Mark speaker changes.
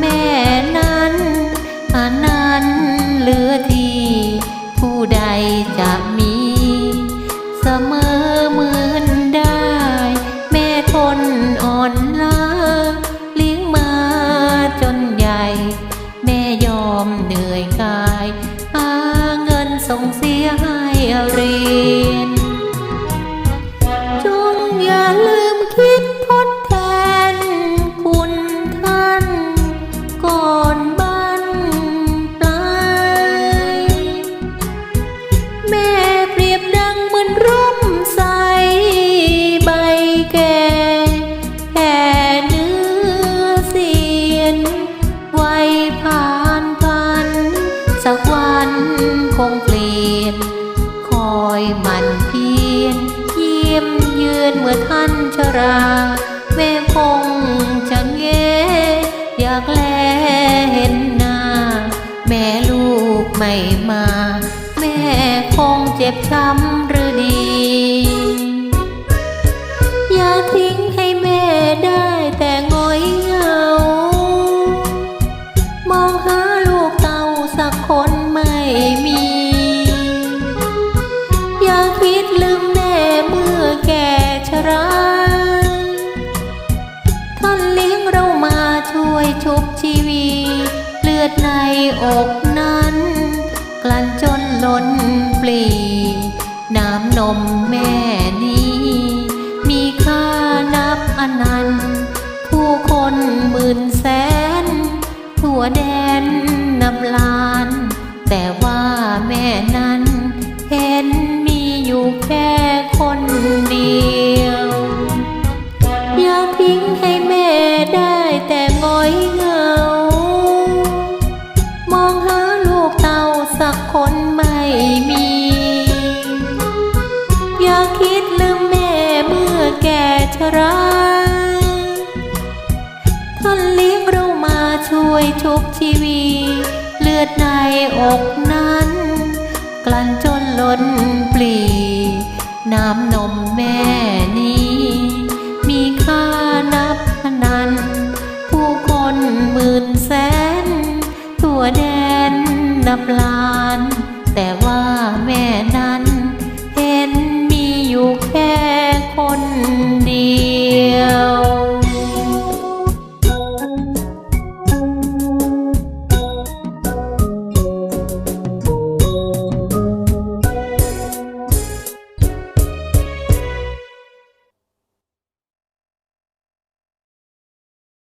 Speaker 1: แม่นั้นอานั้นเหลือที่ผู้ใดจะมี เสมอเหมือนได้ แม่ทนอ่อนล้าเลี้ยงมาจนใหญ่ แม่ยอมเหนื่อยกาย หาเงินส่งเสียให้เรียน อยมันเพียนยี่ยมยืนเมื่อท่านชรา แม่คงจะแงอยากแลเห็นหน้า แม่ลูกไม่มา แม่คงเจ็บช้ำหรือดี อย่าทิ้งให้แม่ได้แต่งอยเหงา มองหาลูกเต่าสักคนไม่มี ดในอกนั้น กลั่นจนล้นปลี น้ำนมแม่นี้ มีค่านับอนันต์ ผู้คนหมื่นแสน ทั่วแดนนับล้าน แต่ว่าแม่นั้น เห็นมีอยู่แค่คนเดียว ชราท่านเลี้ยงเรามาช่วยชุบชีวี เลือดในอกนั้น กลั่นจนล้นปลี น้ำนมแม่นี้ มีค่านับพนัน ผู้คนหมื่นแสน ทั่วแดนนับล้าน แต่ว่าแม่น